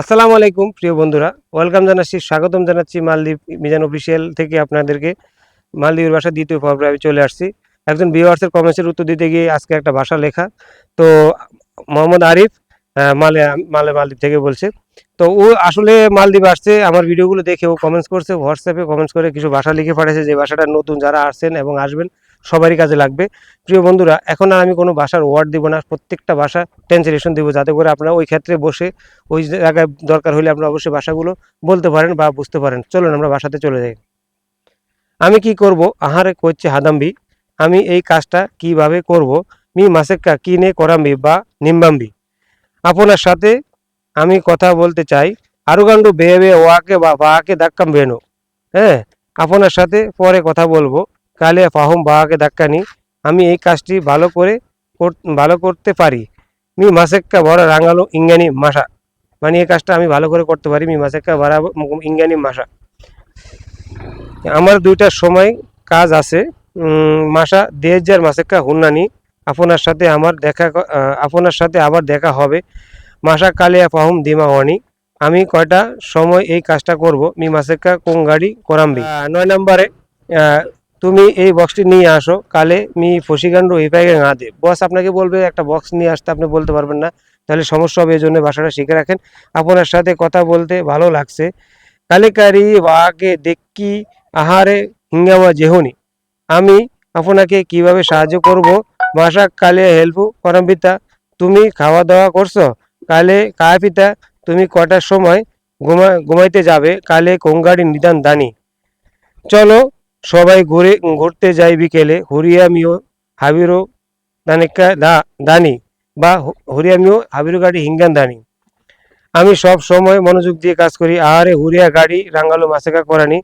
আসসালামু আলাইকুম, প্রিয় বন্ধুরা। ওয়েলকাম জানাচ্ছি, স্বাগতম জানাচ্ছি মালদ্বীপ মিজান অফিসিয়াল থেকে আপনাদেরকে মালদ্বীপের ভাষা দ্বিতীয় পর্বে আমি চলে আসছি। একজন ভিউয়ার্সের কমেন্টসের উত্তর দিতে গিয়ে আজকে একটা ভাষা লেখা। তো, মোহাম্মদ আরিফ মালে মালে মালদ্বীপ থেকে বলছে। তো, ও আসলে মালদ্বীপ আসছে, আমার ভিডিওগুলো দেখে ও কমেন্টস করছে হোয়াটসঅ্যাপে কমেন্টস করে কিছু ভাষা লিখে পাঠিয়েছে। যে ভাষাটা নতুন যারা আসছেন এবং আসবেন সবারই কাজে লাগবে। প্রিয় বন্ধুরা, এখন আর আমি কোনো ভাষার ওয়ার্ড দিব না, প্রত্যেকটা ভাষা ট্রান্সলেশন দিব, যাতে করে আপনারা ওই ক্ষেত্রে বসে, ওই জায়গায় দরকার হলে আপনারা অবশ্যই ভাষাগুলো বলতে পারেন বা বুঝতে পারেন। চলুন আমরা ভাষাতে চলে যাই। আমি কি করব? আহারে করছে হাদাম্বি। আমি এই কাজটা কীভাবে করব? মি মাসেক্কা কিনে করাম্বি বা নিম্বাম্বি? আপনার সাথে আমি কথা বলতে চাই। আরুগান্ডু বেয়ে বেয়ে ওয়াকে বা বাকে ধাক্কাম বেনো। হ্যাঁ আপনার সাথে পরে কথা বলব। কালে ফাহম বাহাকে ধাক্কানি আমি এই কাজটি ভালো করে ভালো করতে পারি। মি মাসেক্কা বড় রাঙালো ইঙ্গানি মাসা। মানে এই কাজটা আমি ভালো করে করতে পারি মি মাসেক্কা বড় ইঙ্গানি মাসা। আমার দুইটা সময় কাজ আছে। মাসা দেড় মাসেক্কা হুন্নানি। আপনার সাথে আমার দেখা আপনার সাথে আবার দেখা হবে। মাসা কালিয়া পাহুম দিমা ওয়ানি আমি কয়টা সময় এই কাজটা করব? মি মাসেক্কা কোন গাড়ি করাম্বি? নয় নম্বরে তুমি এই বক্সটি নিয়ে আসো, কালে মি ফসিগান্ড ইপাইগে না দে। বস আপনাকে বলবে, একটা বক্স নিয়ে আসতে আপনি বলতে পারবেন না। তাহলে সমস্যা হবে, এই জন্য ভাষাটা শিখে রাখেন। আপনার সাথে কথা বলতে ভালো লাগছে। কালিকারি ওয়াকে দেখি আহারে হিঙ্গামা জেহনি। আমি আপনাকে কীভাবে সাহায্য করব? মাসা কালে হেল্প করাম্বিতা তুমি খাওয়া দাওয়া করছ? কালে কাপিতা তুমি কটার সময় ঘুমা, ঘুমাইতে যাবে? কালে কোন কোঙ্গাড়ি নিদান দানি? চলো সবাই ঘুরে, ঘুরতে যাই বিকেলে। হরিয়া মিও, হাবিরো, দানিকা, দা, দানি বা হু- হরিয়া মিও, হাবিরো গাড়ি, হিঙ্গান দানি। আমি সব সময় মনোযোগ দিয়ে কাজ করি। আহারে হুরিয়া গাড়ি, রাঙ্গালো মাসেকা করানি।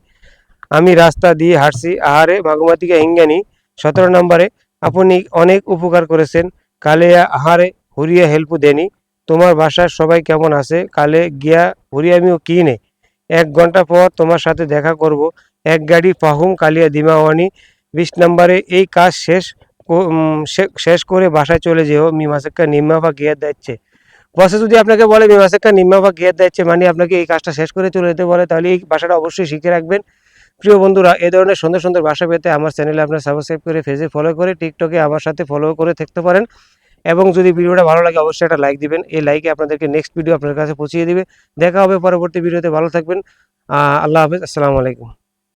আমি রাস্তা দিয়ে হাঁটছি। আহারে মাগুমাতিকা হিঙ্গানি। সতেরো নম্বরে, আপনি অনেক উপকার করেছেন। কালে আহারে হুরিয়া হেল্প দেনি। তোমার বাসার সবাই কেমন আছে? কালে গিয়া হুরিয়া আমিও কিনে। এক ঘণ্টা পর তোমার সাথে দেখা করব। এক গাড়ি পাহুম, কালিয়া দিমাওয়ানি। বিশ নম্বরে এই কাজ শেষ শেষ করে বাসায় চলে যেও, মিমাসেক্কা নিম্মা বা গিয়ার দিচ্ছে। বসে যদি আপনাকে বলে মিমাসেক্কা নিম্মা বা গিয়ার দিচ্ছে মানে আপনাকে এই কাজটা শেষ করে চলে যেতে বলে, তাহলে এই ভাষাটা অবশ্যই শিখে রাখবেন। প্রিয় বন্ধুরা, এ ধরনের সুন্দর সুন্দর ভাষা পেতে আমার চ্যানেলে আপনার সাবস্ক্রাইব করে ফেসে ফলো করে টিকটকে আমার সাথে ফলো করে থাকতে পারেন। এবং যদি ভিডিওটা ভালো লাগে, অবশ্যই একটা লাইক দিবেন। এই লাইকে আপনাদেরকে নেক্সট ভিডিও আপনার কাছে পৌঁছিয়ে দিবে। দেখা হবে পরবর্তী ভিডিওতে ভালো থাকবেন। আল্লাহ হাফেজ। আসসালামু আলাইকুম।